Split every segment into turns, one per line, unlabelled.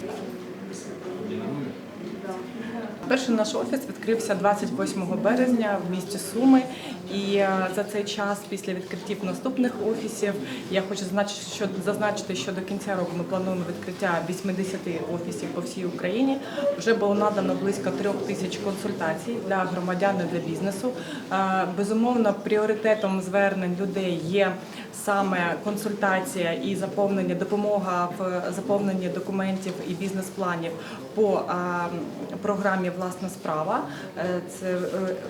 Gracias. Перший наш офіс відкрився 28 березня в місті Суми. І е, за цей час, після відкриттів наступних офісів, я хочу зазначити, що до кінця року ми плануємо відкриття 80 офісів по всій Україні. Вже було надано близько трьох тисяч консультацій для громадян і для бізнесу. Е, Безумовно, пріоритетом звернень людей є саме консультація і заповнення, допомога в заповненні документів і бізнес-планів по а, програмі Власна справа. Е, Це е,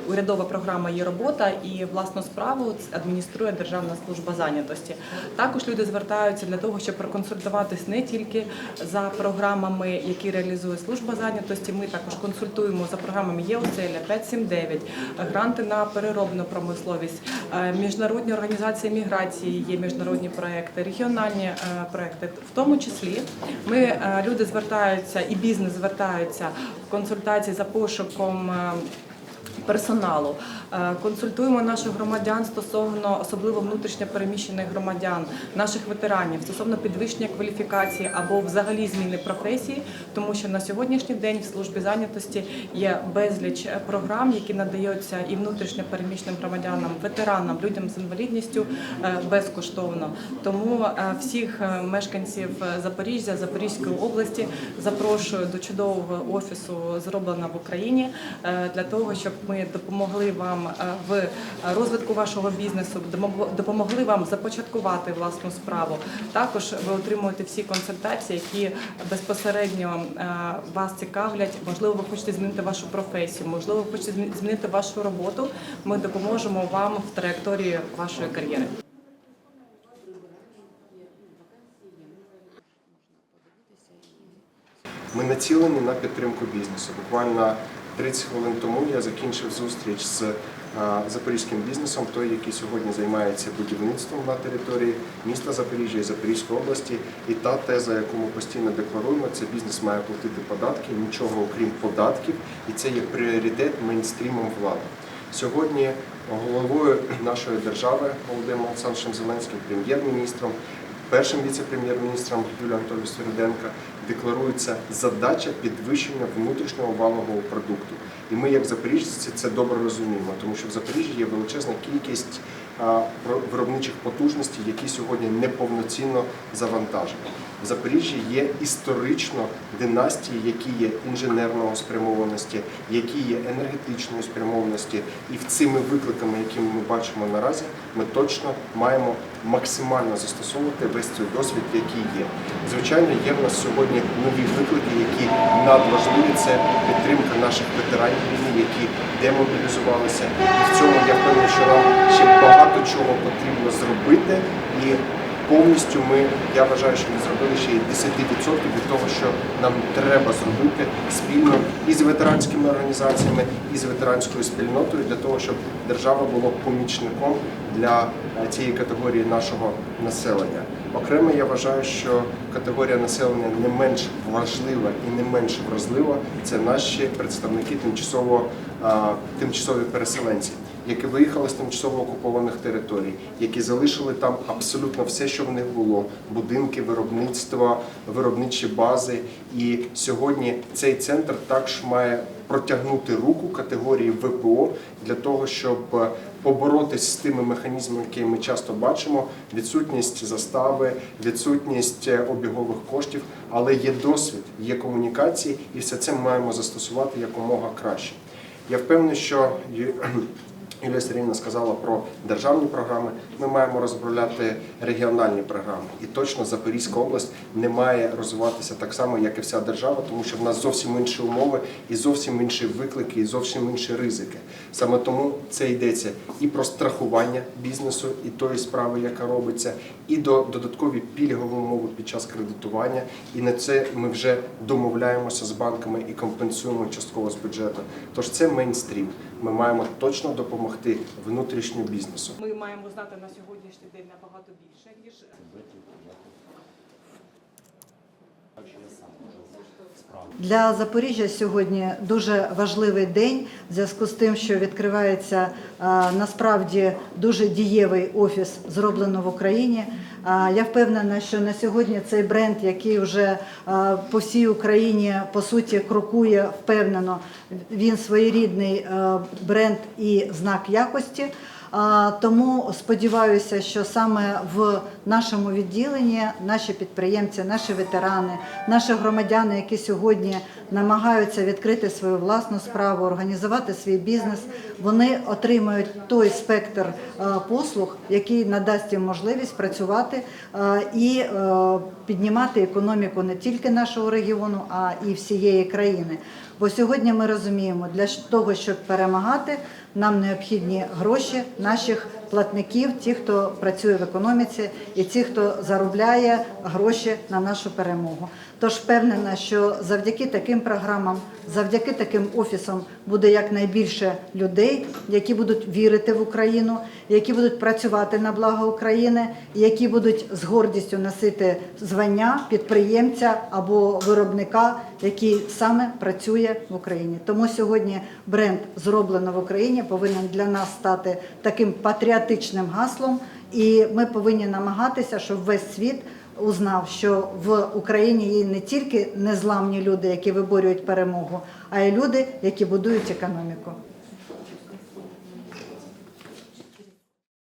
урядова програма є робота, і власну справу адмініструє Державна служба зайнятості. Також люди звертаються для того, щоб проконсультуватись не тільки за програмами, які реалізує служба зайнятості. Ми також консультуємо за програмами ЄОСЕЛЯ 579, гранти на переробну промисловість, е, міжнародні організації міграції, є міжнародні проекти, регіональні проекти. В тому числі ми люди звертаються і бізнес звертаються в консультації за пошуком. Персоналу Е, консультуємо наших громадян стосовно особливо внутрішньо переміщених громадян, наших ветеранів стосовно підвищення кваліфікації або взагалі зміни професії, тому що на сьогоднішній день в службі зайнятості є безліч е, програм, які надаються і внутрішньо переміщеним громадянам, ветеранам, людям з інвалідністю е, безкоштовно. Тому всіх мешканців Запоріжжя, Запорізької області запрошую до чудового офісу зроблено в Україні для того, щоб ми допомогли вам е, в розвитку вашого бізнесу, допомогли вам започаткувати власну справу. Також ви отримуєте всі консультації, які безпосередньо е, вас цікавлять. Можливо, ви хочете змінити вашу професію, можливо, ви хочете змінити вашу роботу. Ми допоможемо вам в траєкторії вашої кар'єри.
Ми націлені на підтримку бізнесу. Буквально 30 хвилин тому я закінчив зустріч з е, запорізьким бізнесом, той, який сьогодні займається будівництвом на території міста Запоріжжя і Запорізької області. І та теза, яку ми постійно декларуємо, це бізнес має платити податки, нічого окрім податків, і це є пріоритет мейнстрімом влади. Сьогодні головою нашої держави Володимиром Олександровичем Зеленським, прем'єр-міністром, першим віце-прем'єр-міністром Юлією Анатолійовичем Свириденко декларується задача підвищення внутрішнього валового продукту. І ми, як запоріжці, це добре розуміємо, тому що в Запоріжжі є величезна кількість виробничих потужностей, які сьогодні неповноцінно завантажені. В Запоріжжі є історично династії, які є інженерного спрямованості, які є енергетичної спрямованості, і в цими викликами, які ми бачимо наразі, ми точно маємо максимально застосовувати весь цей досвід, який є. Звичайно, є в нас сьогодні нові виклики, які надважливі. Це підтримка наших ветеранів війни, які демобілізувалися. І в цьому я впевнений, що нам ще багато чого потрібно зробити. І повністю ми, я вважаю, що ми зробили ще й 10% від того, що нам треба зробити спільно і з ветеранськими організаціями, і з ветеранською спільнотою для того, щоб держава була помічником для цієї категорії нашого населення. Окремо я вважаю, що категорія населення не менш важлива і не менш вразлива це наші представники тимчасово тимчасові переселенці, які виїхали з тимчасово окупованих територій, які залишили там абсолютно все, що в них було: будинки, виробництва, виробничі бази. І сьогодні цей центр також має протягнути руку категорії ВПО для того, щоб е, поборотись з тими механізмами, які ми часто бачимо: відсутність застави, відсутність е, обігових коштів, але є досвід, є комунікації, і все це ми маємо застосувати якомога краще. Я впевнений, що Юлія Сергіївна сказала про державні програми. Ми маємо розробляти регіональні програми. І точно Запорізька область не має розвиватися так само, як і вся держава, тому що в нас зовсім інші умови і зовсім інші виклики, і зовсім інші ризики. Саме тому це йдеться і про страхування бізнесу, і тої справи, яка робиться, і до додаткові пільгові умови під час кредитування. І на це ми вже домовляємося з банками і компенсуємо частково з бюджету. Тож це мейнстрім. Ми маємо точно допомогти внутрішньому бізнесу.
Ми маємо знати на сьогоднішній день набагато більше ніж
Для Запоріжжя сьогодні дуже важливий день в зв'язку з тим, що відкривається насправді дуже дієвий офіс зроблено в Україні. Я впевнена, що на сьогодні цей бренд, який вже по всій Україні по суті крокує впевнено, він своєрідний е, бренд і знак якості. Тому сподіваюся, що саме в нашому відділенні наші підприємці, наші ветерани, наші громадяни, які сьогодні намагаються відкрити свою власну справу, організувати свій бізнес, вони отримають той спектр е, послуг, який надасть їм можливість працювати е, і е, піднімати економіку не тільки нашого регіону, а і всієї країни. Бо сьогодні ми розуміємо, для того, щоб перемагати, нам необхідні гроші наших платників, ті, хто працює в економіці, і ті, хто заробляє гроші на нашу перемогу. Тож впевнена, що завдяки таким програмам, завдяки таким офісам буде якнайбільше людей, які будуть вірити в Україну, які будуть працювати на благо України, які будуть з гордістю носити звання підприємця або виробника, який саме працює в Україні. Тому сьогодні бренд зроблено в Україні повинен для нас стати таким патріотичним гаслом, і ми повинні намагатися, щоб весь світ узнав, що в Україні є не тільки незламні люди, які виборюють перемогу, а й люди, які будують економіку.